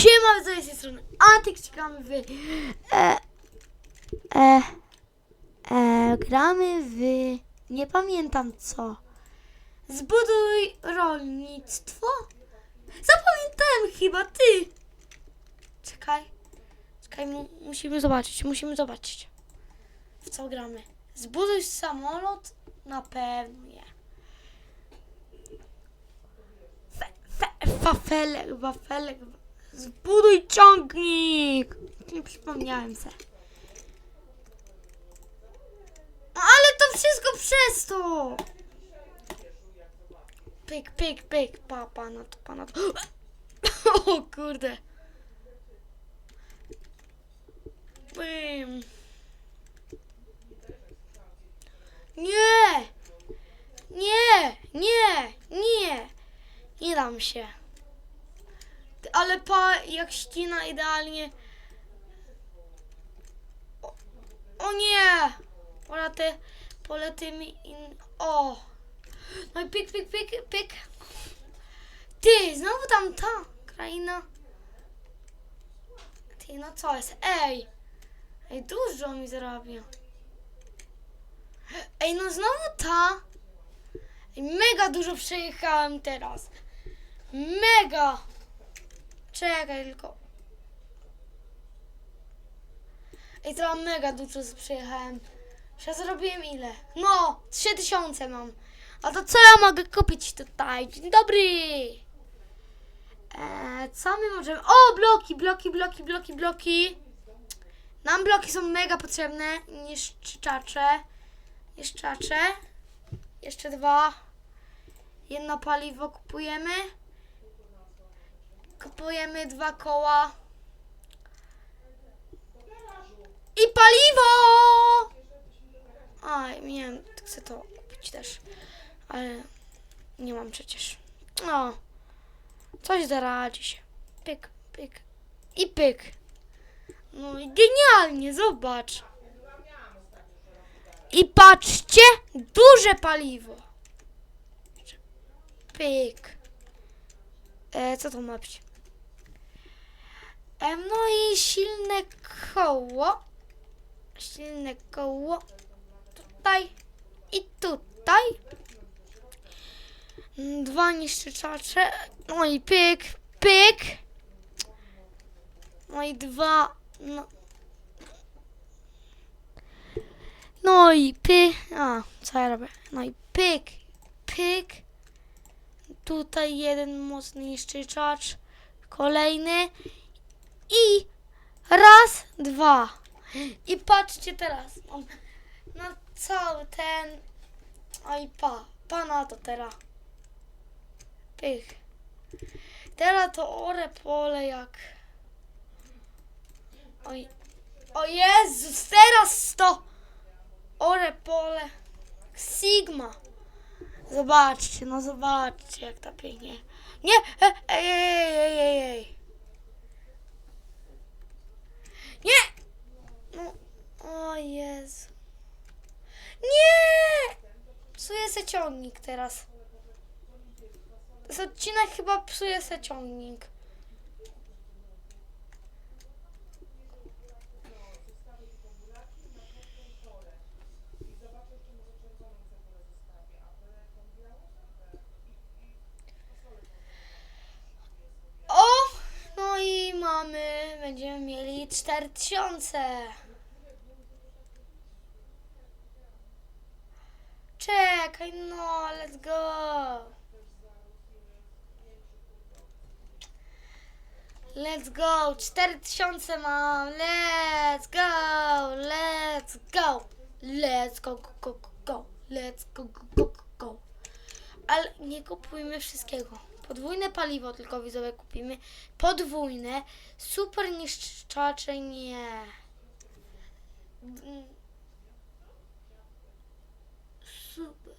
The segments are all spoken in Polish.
Siema, z tej strony Antyk, czekamy w... E, e, e, gramy w... Nie pamiętam co. Zbuduj rolnictwo? Zapamiętałem chyba, ty! Czekaj. Czekaj, mu, musimy zobaczyć, musimy zobaczyć. W co gramy? Zbuduj samolot? Na pewno nie. Fe, fe, wafelek, wafelek. Zbuduj ciągnik! Nie przypomniałem se. No ale to wszystko przez to! Pyk, pyk, pyk, pa, pana to, pana to. O kurde. Nie! Nie! Nie! Nie! Nie dam się. Ale pa, jak ścina idealnie. O, o nie! Polety, polety mi in... O! No i pik, pik, pik, pik. Ty, znowu tam ta kraina. Ty, no co jest? Ej! Ej, dużo mi zarabia. Ej, no znowu ta. Ej, mega dużo przejechałem teraz. Mega! Czekaj tylko. Ej, to mega dużo przejechałem. Ja zrobiłem ile? No, 3000 mam. A to co ja mogę kupić tutaj? Dzień dobry! Eee, co my możemy... O, bloki, bloki, bloki, bloki, bloki. Nam bloki są mega potrzebne. Niszczacze. Niszczacze. Jeszcze dwa. Jedno paliwo kupujemy. Kupujemy dwa koła. I paliwo! A, nie wiem, chcę to kupić też. Ale nie mam przecież. No. Coś zaradzi się. Pyk, pyk. I pyk. No i genialnie, zobacz. I patrzcie, duże paliwo. Pyk. E, co to ma być? E, no i silne koło. Silne koło. Tutaj i tutaj. Dwa niszczyczacze. No i pyk, pyk. No i dwa. No, no i py. A, co ja robię? No i pyk, pyk. Tutaj jeden mocny niszczyczacz. Kolejny. I raz, dwa. I patrzcie teraz. Mam na cały ten. Oj, pa. Pa na to teraz. Pych. Teraz to ore pole jak. Oj. O Jezus, teraz to ore pole. Sigma. Zobaczcie, no zobaczcie jak ta pięknie. Nie! e, Ej, ej, ej, ej, ej. Nie! No, o Jezu. Nie! Psuje se ciągnik teraz. Jest odcinek chyba psuje se ciągnik. O! No i mamy, będziemy mieli 4000. Czekaj, no, let's go. Let's go, 4000 mam, let's go, let's go, let's go, go, go, go, let's go, go, go. Ale nie kupujmy wszystkiego. Podwójne paliwo tylko widzowie kupimy. Podwójne, super niszczacze nie. Super.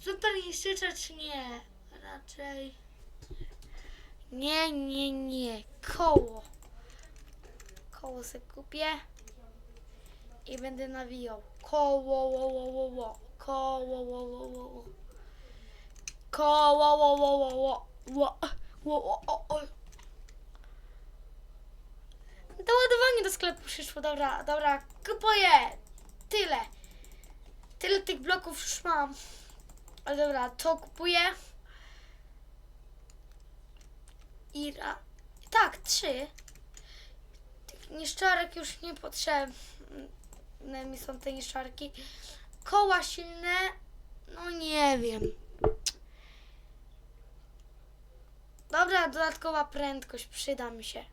Super niszczyczacz nie. Raczej. Nie, nie, nie. Koło. Koło se kupię. I będę nawijał. Koło, wo, wo, wo, wo. Koło, wo, wo, wo. Koło, wo, wo, wo, wo. wo. wo, wo, wo. Do sklepu przyszło, dobra, dobra, kupuję. Tyle. Tyle tych bloków już mam. Ale dobra, to kupuję. I ra... Tak, trzy. Tych niszczarek już niepotrzebne mi są te niszczarki. Koła silne, no nie wiem. Dobra, dodatkowa prędkość przyda mi się.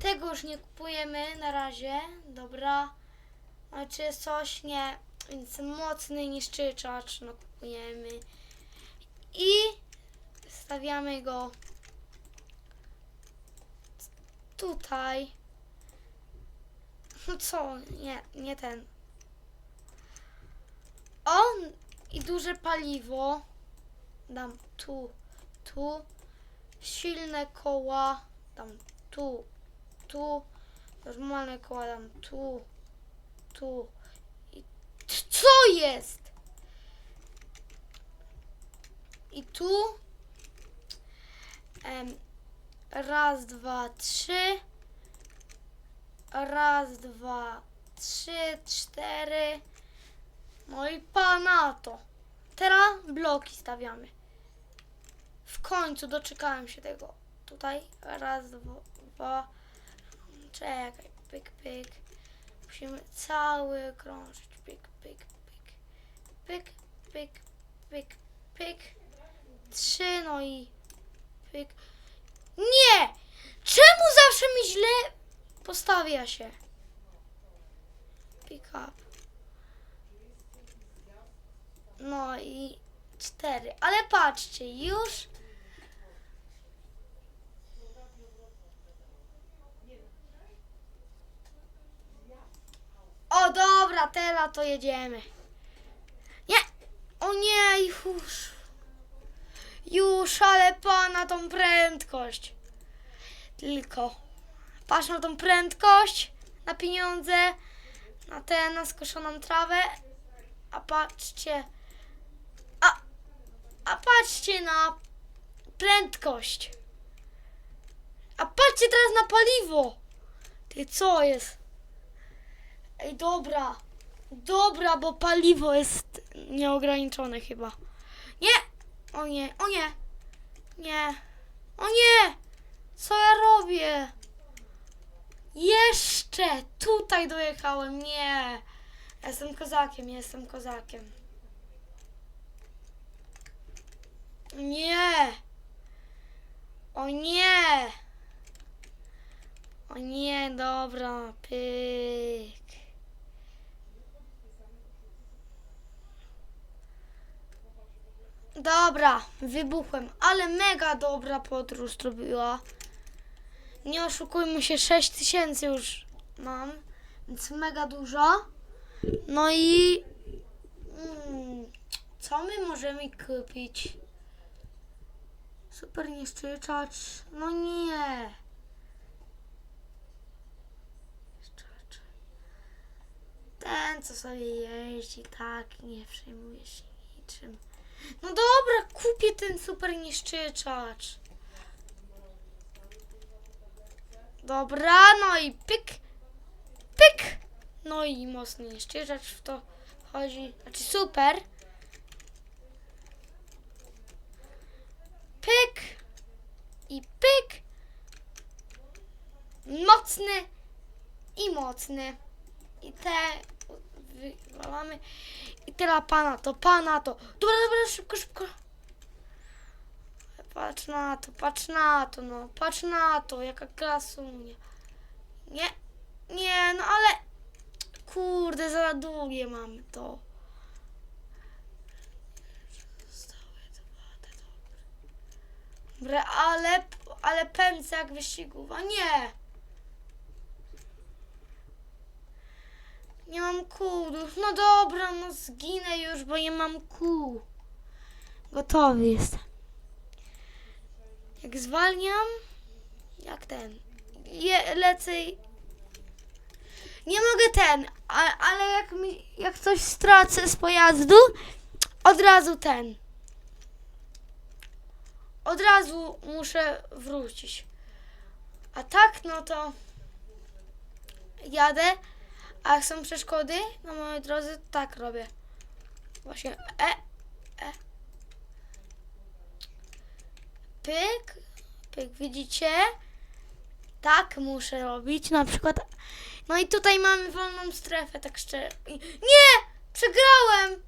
Tego już nie kupujemy na razie. Dobra. A czy coś? Nie. Więc mocny niszczyczacz no kupujemy. I stawiamy go tutaj. No co? Nie, nie ten. On i duże paliwo. Dam tu, tu. Silne koła. Dam tu, tu. Normalne koła dam tu, tu. I co jest? I tu. Em, raz, dwa, trzy. Raz, dwa, trzy, cztery. No i pana to. Teraz bloki stawiamy. W końcu doczekałem się tego. Tutaj raz, dwa. Czekaj, pyk, pyk. Musimy cały krążyć. Pyk, pyk, pyk. Pyk, pyk, pyk, pyk. Trzy, no i pyk. Nie! Czemu zawsze mi źle postawia się? Pick up. No i cztery. Ale patrzcie, już. O dobra, teraz to jedziemy. Nie! O nie, już. Już, ale pana tą prędkość. Tylko. Patrz na tą prędkość, na pieniądze, na tę na skoszoną trawę. A patrzcie. A, patrzcie na prędkość. A patrzcie teraz na paliwo. Ty co jest? Ej, dobra. Dobra, bo paliwo jest nieograniczone chyba. Nie! O nie, o nie! Nie! O nie! Co ja robię? Jeszcze! Tutaj dojechałem, nie! Jestem kozakiem, jestem kozakiem. Nie! O nie! O nie, dobra, pyk. Dobra, wybuchłem, ale mega dobra podróż to była. Nie oszukujmy się, 6 tysięcy już mam, więc mega dużo. No i mm, co my możemy kupić? Super niszczyczacz. No nie. Niszczyczacz. Ten, co sobie jeździ, tak, nie przejmuje się niczym. No dobra, kupię ten super niszczyczacz. Dobra, no i pyk, pyk. No i mocny niszczyczacz w to chodzi. Znaczy super. Pyk i pyk. Mocny i mocny. I te wywalamy. I teraz pana to, pana to. Dobra, dobra, szybko, szybko. Patrz na to, patrz na to, no. Patrz na to, jaka klasunia. Nie, nie, no ale... Kurde, za długie mamy to. Zostały dwa te dobre. Dobre, ale, ale pędzę jak wyścigówa. Nie! Nie mam kół. No dobra, no zginę już, bo nie mam kół. Gotowy jestem. Jak zwalniam, jak ten, je, lecę. Nie mogę ten, a, ale jak, mi, jak coś stracę z pojazdu, od razu ten. Od razu muszę wrócić. A tak, no to... jadę, a jak są przeszkody na mojej drodze, tak robię. Właśnie, e, e. Pyk, pyk, widzicie? Tak muszę robić, na przykład. No i tutaj mamy wolną strefę, tak szczerze. Nie! Przegrałem!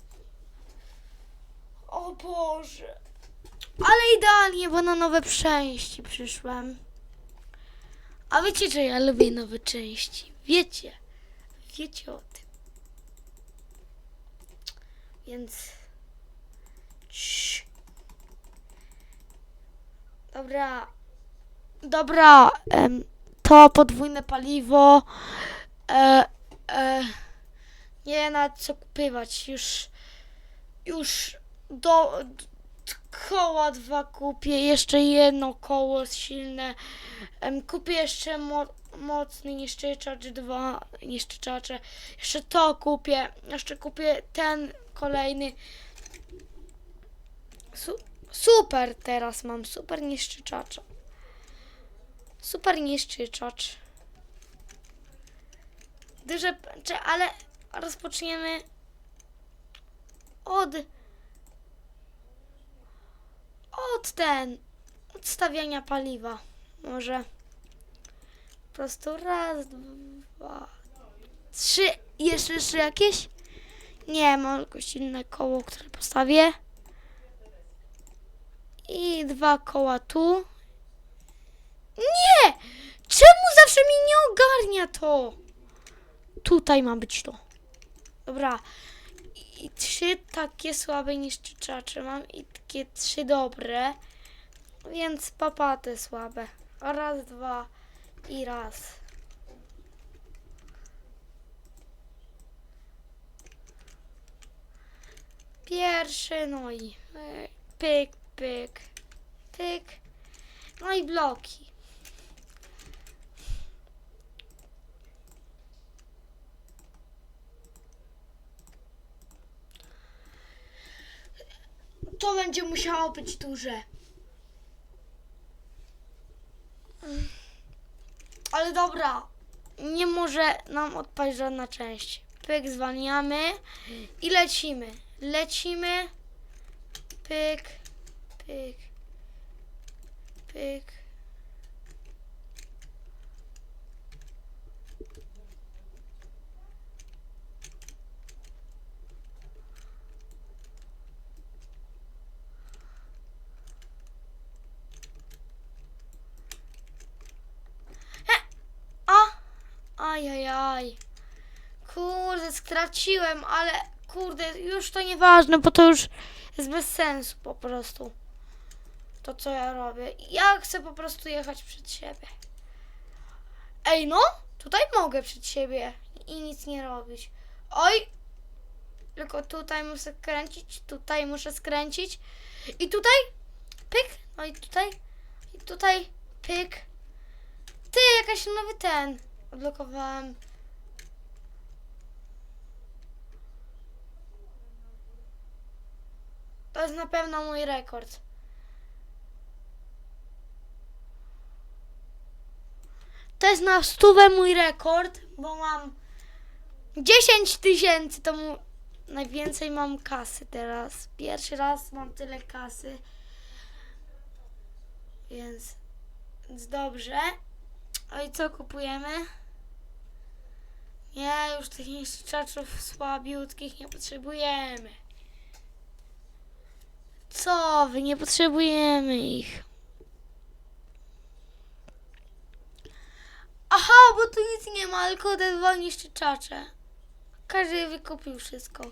O Boże. Ale idealnie, bo na nowe części przyszłem. A wiecie, że ja lubię nowe części. Wiecie. Wiecie o tym. Więc. Cii. Dobra. Dobra. em, to podwójne paliwo. E, e, nie na co kupywać. Już. Już do. d- Koła dwa kupię, jeszcze jedno koło silne. Kupię jeszcze mo mocny niszczyczacz, dwa niszczyczacze. Jeszcze to kupię. Jeszcze kupię ten kolejny. Su super teraz mam, super niszczyczacza. Super niszczyczacz. Duże, ale rozpoczniemy od od ten odstawiania paliwa. Może po prostu raz, dwa, trzy. Jeszcze trzy jakieś? Nie, mam tylko silne koło, które postawię. I dwa koła tu. Nie! Czemu zawsze mi nie ogarnia to? Tutaj ma być to. Dobra. I trzy takie słabe niszczyczacze mam i takie trzy dobre. Więc papa te słabe. Raz, dwa i raz. Pierwszy, no i e, pyk, pyk, pyk. No i bloki. To będzie musiało być duże. Ale dobra, nie może nam odpaść żadna część. Pyk, zwalniamy i lecimy. Lecimy. Pyk, pyk, pyk. A! Ajajaj. Kurde, straciłem, ale kurde, już to nieważne, bo to już jest bez sensu po prostu. To, co ja robię. Ja chcę po prostu jechać przed siebie. Ej, no, tutaj mogę przed siebie i nic nie robić. Oj! Tylko tutaj muszę skręcić, tutaj muszę skręcić. I tutaj, pyk, no i tutaj, i tutaj, pyk. Ty, jakaś nowy ten. Odblokowałem. To jest na pewno mój rekord. To jest na stówę mój rekord, bo mam 10 tysięcy, to mu... najwięcej mam kasy teraz. Pierwszy raz mam tyle kasy. Więc, więc dobrze. Oj, co kupujemy? Już tych niszczaczów słabiutkich nie potrzebujemy. Co wy, nie potrzebujemy ich. Aha, bo tu nic nie ma, tylko te dwa niszczacze. Każdy wykupił wszystko.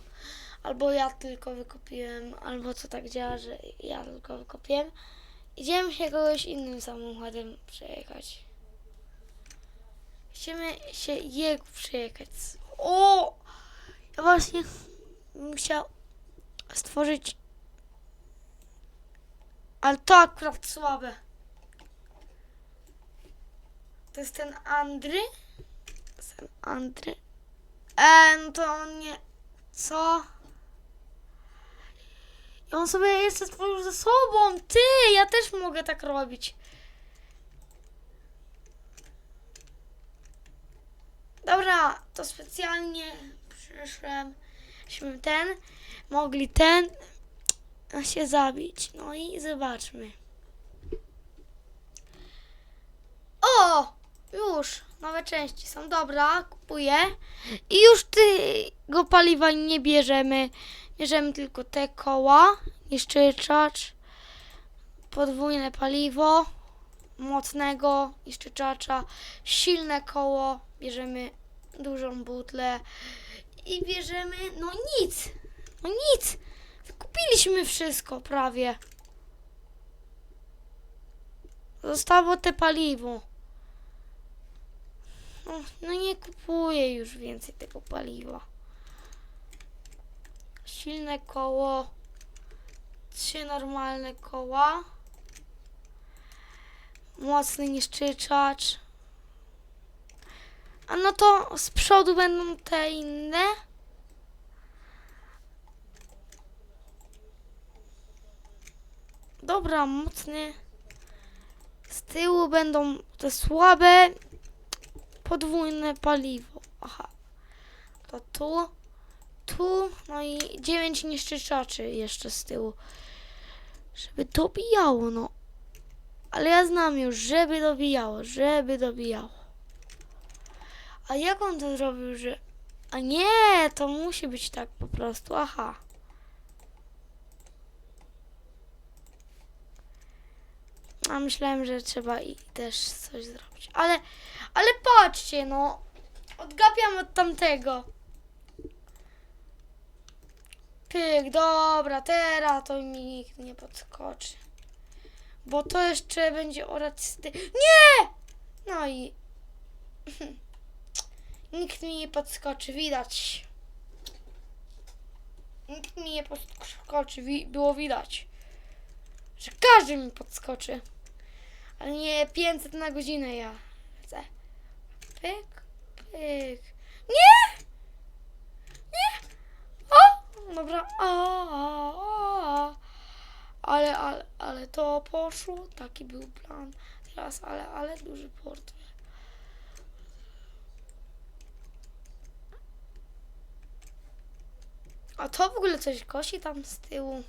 Albo ja tylko wykupiłem, albo co tak działa, że ja tylko wykupiłem. Idziemy się kogoś innym samochodem przejechać. Chcemy się jego przejechać. O! Ja właśnie musiał stworzyć. Ale to akurat słabe. To jest ten Andry? Ten Andry. E, no to on nie. Co? I on sobie jeszcze stworzył ze sobą. Ty, ja też mogę tak robić. Dobra, to specjalnie przyszłem, żebyśmy ten, mogli ten się zabić. No i zobaczmy. O! Już, nowe części są. Dobra, kupuję. I już tego paliwa nie bierzemy. Bierzemy tylko te koła, niszczyczacz, podwójne paliwo, mocnego niszczyczacza, silne koło, bierzemy dużą butlę i bierzemy, no nic, no nic. Kupiliśmy wszystko prawie. Zostało te paliwo. No, no nie kupuję już więcej tego paliwa. Silne koło. Trzy normalne koła. Mocny niszczyczacz. A no to z przodu będą te inne. Dobra, mocny. Z tyłu będą te słabe. Podwójne paliwo. Aha. To tu. Tu. No i dziewięć niszczyczaczy jeszcze z tyłu. Żeby dobijało, no. Ale ja znam już, żeby dobijało, żeby dobijało. A jak on to zrobił, że... A nie, to musi być tak po prostu, aha. A myślałem, że trzeba i też coś zrobić. Ale, ale patrzcie, no. Odgapiam od tamtego. Pyk, dobra, teraz to mi nikt nie podskoczy. Bo to jeszcze będzie orać. Nie! No i... Nikt mi nie podskoczy, widać. Nikt mi nie podskoczy, wi- było widać. Że każdy mi podskoczy. Ale nie 500 na godzinę ja chcę. Pyk, pyk. Nie! Nie! O! Dobra. A. Ale, ale, ale to poszło. Taki był plan. Teraz, ale, ale duży portfel. A to w ogóle coś kosi tam z tyłu?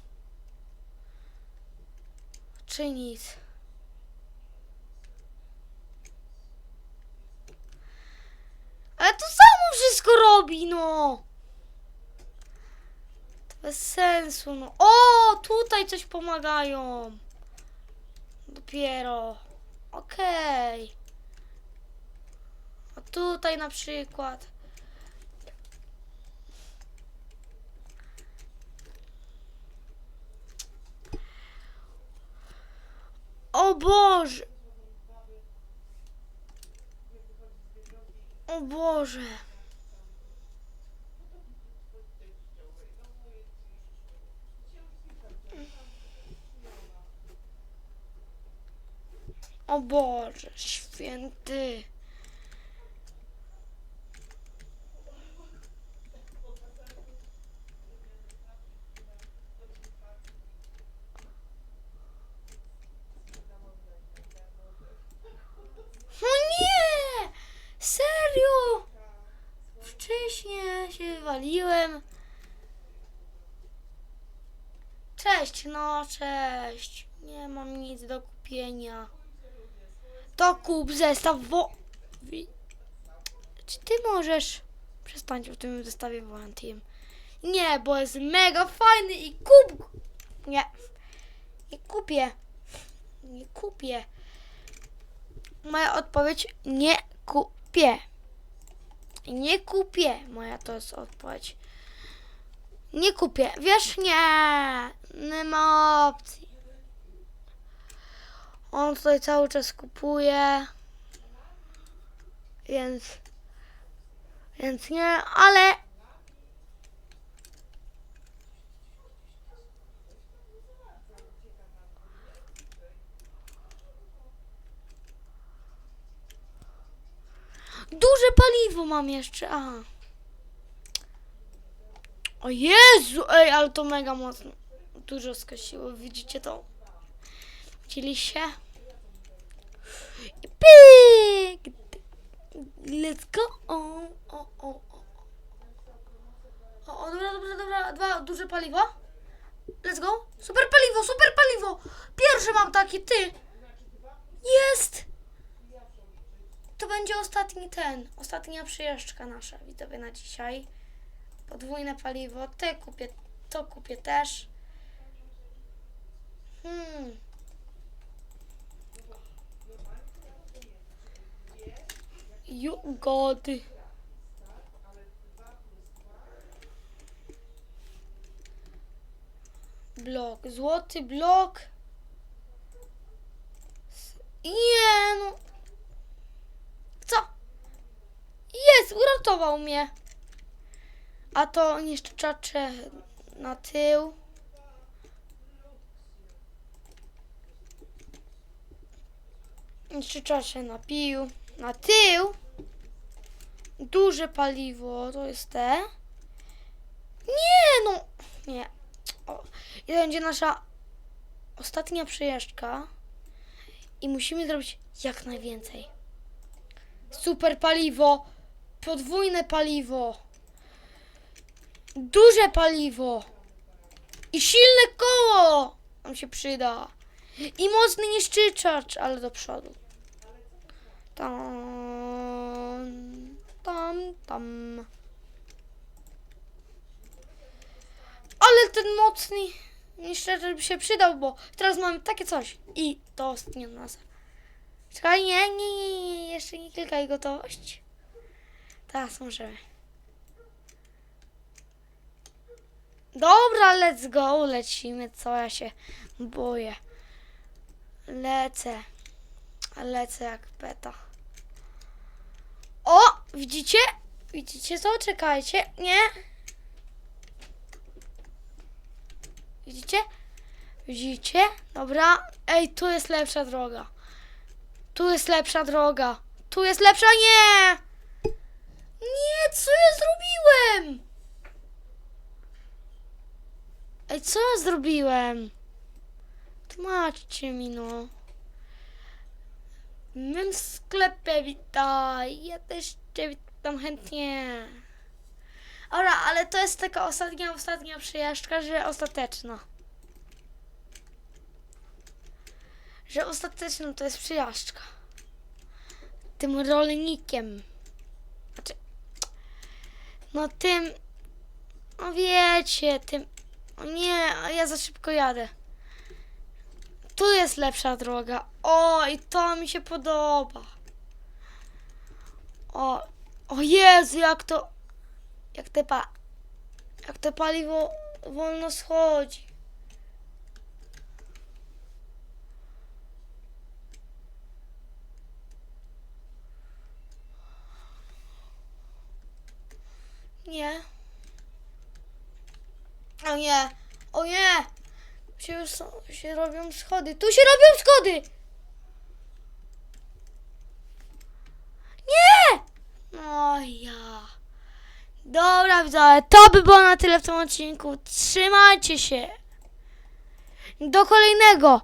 Czy nic? Ale to samo wszystko robi, no! To bez sensu, no. O, tutaj coś pomagają. Dopiero. Okej. A tutaj na przykład. O Boże! O Boże! O Boże, święty! No nie! Serio! Wcześniej się wywaliłem. Cześć, no cześć. Nie mam nic do kupienia. To kup zestaw wo... Czy ty możesz przestać w tym zestawie Volantiem? Nie, bo jest mega fajny i kup... Nie. Nie kupię. Nie kupię. Moja odpowiedź nie kupię. Nie kupię. Moja to jest odpowiedź. Nie kupię. Wiesz, nie. Nie ma opcji. On tutaj cały czas kupuje. Więc. Więc nie, ale. Duże paliwo mam jeszcze. A. O Jezu, ej, ale to mega mocno. Dużo skosiło, widzicie to? Widzieli pyk! Let's go! O, o, o, o. O, dobra, dobra, dobra. Dwa duże paliwo. Let's go! Super paliwo, super paliwo! Pierwszy mam taki, ty! Jest! To będzie ostatni ten, ostatnia przyjeżdżka nasza, widzowie, na dzisiaj. Podwójne paliwo, te kupię, to kupię też. Hmm. Jugody. Blok, złoty blok. Nie no. Co? Jest, uratował mnie. A to niszczacze na tył. Niszczacze na pił. Na tył. Duże paliwo, to jest te. Nie no. Nie. O. I to będzie nasza ostatnia przejażdżka. I musimy zrobić jak najwięcej. Super paliwo. Podwójne paliwo. Duże paliwo. I silne koło. Nam się przyda. I mocny niszczyczacz, ale do przodu. Tam, tam, tam. Ale ten mocny niszczyczacz by się przydał, bo teraz mamy takie coś. I to ostatnia nas. Czekaj, nie, nie, nie, nie, jeszcze nie klikaj gotowość. Teraz możemy. Dobra, let's go, lecimy, co ja się boję. Lecę. Lecę jak beta. O, widzicie? Widzicie co? Czekajcie. Nie. Widzicie? Widzicie? Dobra. Ej, tu jest lepsza droga. Tu jest lepsza droga. Tu jest lepsza. Nie! Nie, co ja zrobiłem? Ej, co ja zrobiłem? Tłumaczcie mi, no. W mym sklepie witaj. Ja też cię witam chętnie. Dobra, ale to jest taka ostatnia, ostatnia przyjażdżka, że ostateczna. Że ostateczna to jest przyjażdżka. Tym rolnikiem. No tym, no wiecie, tym, o nie, ja za szybko jadę. Tu jest lepsza droga. O, i to mi się podoba. O, o Jezu, jak to, jak te pa, jak te paliwo wolno schodzi. Nie. O nie, o nie. Się są, się robią schody. Tu się robią schody! Nie! No ja. Dobra, widzowie, to by było na tyle w tym odcinku. Trzymajcie się. Do kolejnego.